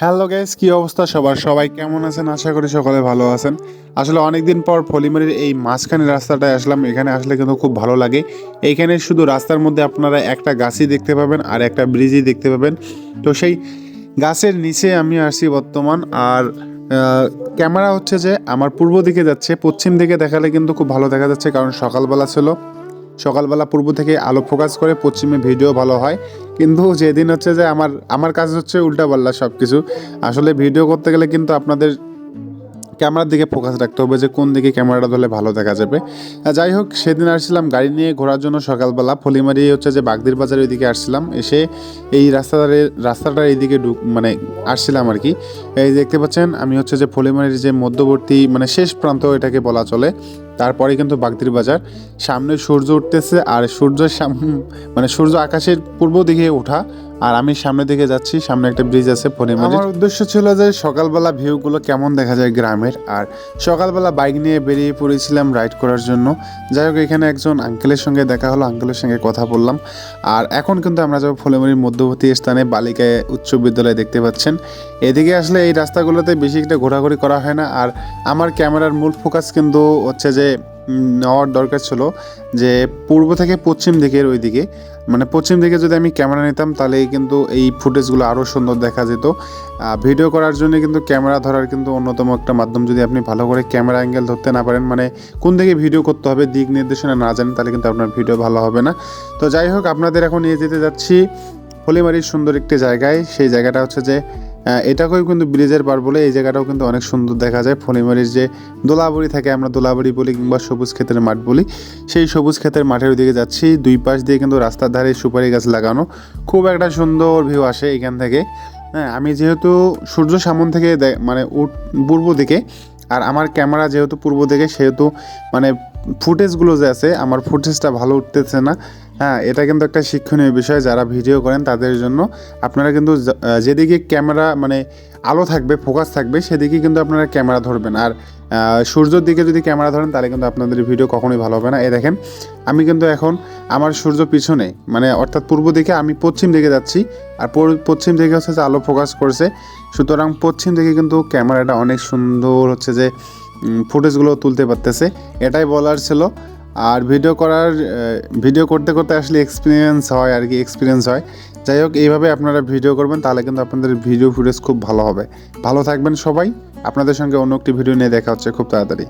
Hello guys কি অবস্থা সবার? সবাই কেমন আছেন? আশা করি সকলে ভালো আছেন। আসলে অনেকদিন পর ফলিমারির এই মাঝখানে রাস্তাটায় আসলাম। এখানে আসলে কিন্তু খুব ভালো লাগে। এইখানে শুধু রাস্তার মধ্যে আপনারা একটা গাছই দেখতে পাবেন আর একটা ব্রিজই দেখতে পাবেন। তো সেই গাছের নিচে আমি আসছি বর্তমান। আর ক্যামেরা হচ্ছে যে আমার পূর্ব দিকে যাচ্ছে। পশ্চিম দিকে দেখালে কিন্তু খুব ভালো দেখা যাচ্ছে কারণ সকালবেলা ছিল। সকালবেলা পূর্ব থেকে আলো ফোকাস করে পশ্চিমে ভিডিও ভালো হয়। কিন্তু যেদিন হচ্ছে যে আমার আমার কাজ হচ্ছে উল্টা পাল্লা সব কিছু আসলে ভিডিও করতে গেলে কিন্তু আপনাদের ক্যামেরার দিকে ফোকাস রাখতে হবে যে কোন দিকে ক্যামেরাটা ধরলে ভালো দেখা যাবে। যাই হোক, সেদিন আসছিলাম গাড়ি নিয়ে ঘোরার জন্য সকালবেলা। ফলিমারি হচ্ছে যে বাগদির বাজারের ওইদিকে আসছিলাম। এসে এই রাস্তাটার রাস্তাটার এইদিকে ঢুক মানে আসছিলাম আর কি। এই দেখতে পাচ্ছেন, আমি হচ্ছে যে ফলিমারির যে মধ্যবর্তী মানে শেষ প্রান্ত এটাকে বলা চলে। তারপরে কিন্তু বাগদির বাজার। সামনে সূর্য উঠতেছে, আর সূর্যের সাম মানে সূর্য আকাশের পূর্ব দিকে ওঠা। আর আমি সামনের দিকে যাচ্ছি, সামনে একটা ব্রিজ আছে ফরিমারি আমার উদ্দেশ্য ছিল যে সকালবেলা ভিউগুলো কেমন দেখা যায় গ্রামের, আর সকালবেলা বাইক নিয়ে বেরিয়ে পড়েছিলাম রাইড করার জন্য। যাই হোক, এখানে একজন আঙ্কেলের সঙ্গে দেখা হলো আঙ্কেলের সঙ্গে কথা বললাম। আর এখন কিন্তু আমরা যাব ফলেমরির মধ্যবর্তী স্থানে বালিকা উচ্চ বিদ্যালয় দেখতে পাচ্ছেন। এদিকে আসলে এই রাস্তাগুলোতে বেশি একটা ঘোরাঘুরি করা হয় না, আর আমার ক্যামেরার মূল ফোকাস কিন্তু হচ্ছে যে নেওয়ার দরকার ছিল যে পূর্ব থেকে পশ্চিম দিকের ওই দিকে মানে পশ্চিম দিকে যদি আমি ক্যামেরা নিতাম, তাহলে কিন্তু এই ফুটেজগুলো আরও সুন্দর দেখা যেত। ভিডিও করার জন্য কিন্তু ক্যামেরা ধরার কিন্তু অন্যতম একটা মাধ্যম। যদি আপনি ভালো করে ক্যামেরা অ্যাঙ্গেল ধরতে না পারেন মানে কোন দিকে ভিডিও করতে হবে, দিক নির্দেশনা না জানেন, তাহলে কিন্তু আপনার ভিডিও ভালো হবে না। তো যাই হোক, আপনাদের এখন নিয়ে যেতে যাচ্ছি হলিমারির সুন্দর একটি জায়গায়। সেই জায়গাটা হচ্ছে যে এটাকেও কিন্তু ব্রিজের পার বলে এই জায়গাটাও কিন্তু অনেক সুন্দর দেখা যায়। ফলিমারির যে দোলাবড়ি থাকে, আমরা দোলাবড়ি বলি কিংবা সবুজ ক্ষেতের মাঠ বলি, সেই সবুজ ক্ষেতের মাঠের দিকে যাচ্ছি। দুই পাশ দিয়ে কিন্তু রাস্তার ধারে সুপারি গাছ লাগানো। খুব একটা সুন্দর ভিউ আসে এখান থেকে। হ্যাঁ আমি যেহেতু সূর্য সামন থেকে মানে উঠ- পূর্ব দিকে, আর আমার ক্যামেরা যেহেতু পূর্ব দিকে, সেহেতু মানে ফুটেজগুলো যে আছে, আমার ফুটেজটা ভালো উঠতেছে না। হ্যাঁ এটা কিন্তু একটা শিক্ষণীয় বিষয় যারা ভিডিও করেন তাদের জন্য। আপনারা কিন্তু যেদিকে ক্যামেরা মানে আলো থাকবে, ফোকাস থাকবে, সেদিকে কিন্তু আপনারা ক্যামেরা ধরবেন। আর সূর্যের দিকে যদি ক্যামেরা ধরেন, তাহলে কিন্তু আপনাদের ভিডিও কখনোই ভালো হবে না। এই দেখেন, আমি কিন্তু এখন আমার সূর্য পিছনে মানে অর্থাৎ পূর্ব দিকে আমি পশ্চিম দিকে যাচ্ছি, আর পশ্চিম দিকে হচ্ছে যে আলো ফোকাস করছে। সুতরাং পশ্চিম দিকে কিন্তু ক্যামেরাটা অনেক সুন্দর হচ্ছে যে ফুটেজগুলো তুলতে পারতেছে। এটাই বলার ছিল। আর ভিডিও করার ভিডিও করতে করতে আসলে এক্সপিরিয়েন্স হয়, আর কি এক্সপিরিয়েন্স হয়। যাই হোক, এইভাবে আপনারা ভিডিও করবেন, তাহলে কিন্তু আপনাদের ভিডিও ফুটেজ খুব ভালো হবে। ভালো থাকবেন সবাই। আপনাদের সঙ্গে অন্য একটি ভিডিও নিয়ে দেখা হচ্ছে খুব তাড়াতাড়ি।